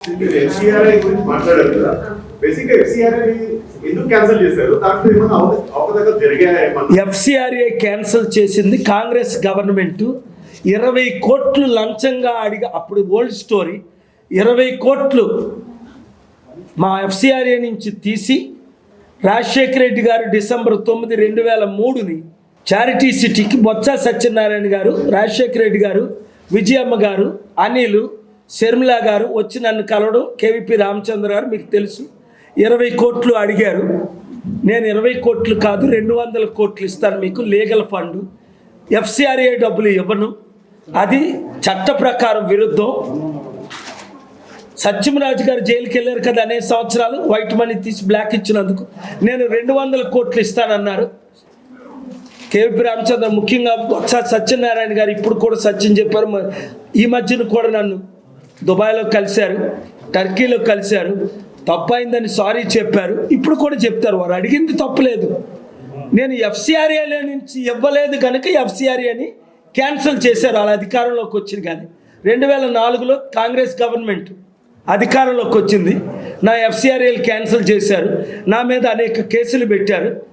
మీరు ఎఫ్సిఆర్ఐ గురించి మాట్లాడారు కదా. ఎఫ్సిఆర్ఐ ఎందుకు క్యాన్సిల్ చేశారు? దాంట్లో ఏమైనా అవకతవకలు ఎఫ్సిఆర్ఏ క్యాన్సిల్ చేసింది కాంగ్రెస్ గవర్నమెంట్. ఇరవై కోట్లు లంచంగా అడిగి అప్పుడు ఓల్డ్ స్టోరీ ఇరవై కోట్లు మా ఎఫ్సిఆర్ఏ నుంచి తీసి రాజశేఖర రెడ్డి గారు డిసెంబర్ తొమ్మిది రెండు వేల మూడుని చారిటీ సిటీకి బొత్స సత్యనారాయణ గారు రాజశేఖర రెడ్డి గారు విజయమ్మ గారు అనిలు షర్మిలా గారు వచ్చి నన్ను కలవడం కేవీపీ రామచంద్ర గారు మీకు తెలుసు. ఇరవై కోట్లు అడిగారు. నేను ఇరవై కోట్లు కాదు రెండు వందల కోట్లు ఇస్తాను మీకు లీగల్ ఫండ్. ఎఫ్సిఆర్ఏ డబ్బులు ఇవ్వను. అది చట్ట ప్రకారం విరుద్ధం. సత్యమరాజు గారు జైలుకి వెళ్ళారు కదా అనేక సంవత్సరాలు వైట్ మనీ తీసి బ్లాక్ ఇచ్చినందుకు. నేను రెండు వందల కోట్లు ఇస్తానన్నారు. కేవీపీ రామచంద్ర ముఖ్యంగా సత్యనారాయణ గారు ఇప్పుడు కూడా సత్యం చెప్పారు. ఈ మధ్యన కూడా నన్ను దుబాయ్లో కలిశారు టర్కీలో కలిశారు తప్పైందని సారీ చెప్పారు. ఇప్పుడు కూడా చెప్తారు వారు అడిగింది తప్పులేదు. నేను ఎఫ్సిఆర్ఏలో నుంచి ఇవ్వలేదు కనుక ఎఫ్సిఆర్ఏని క్యాన్సిల్ చేశారు వాళ్ళ అధికారంలోకి వచ్చింది కానీ. రెండు వేల నాలుగులో కాంగ్రెస్ గవర్నమెంట్ అధికారంలోకి వచ్చింది. నా ఎఫ్సిఆర్ఏలు క్యాన్సిల్ చేశారు. నా మీద అనేక కేసులు పెట్టారు.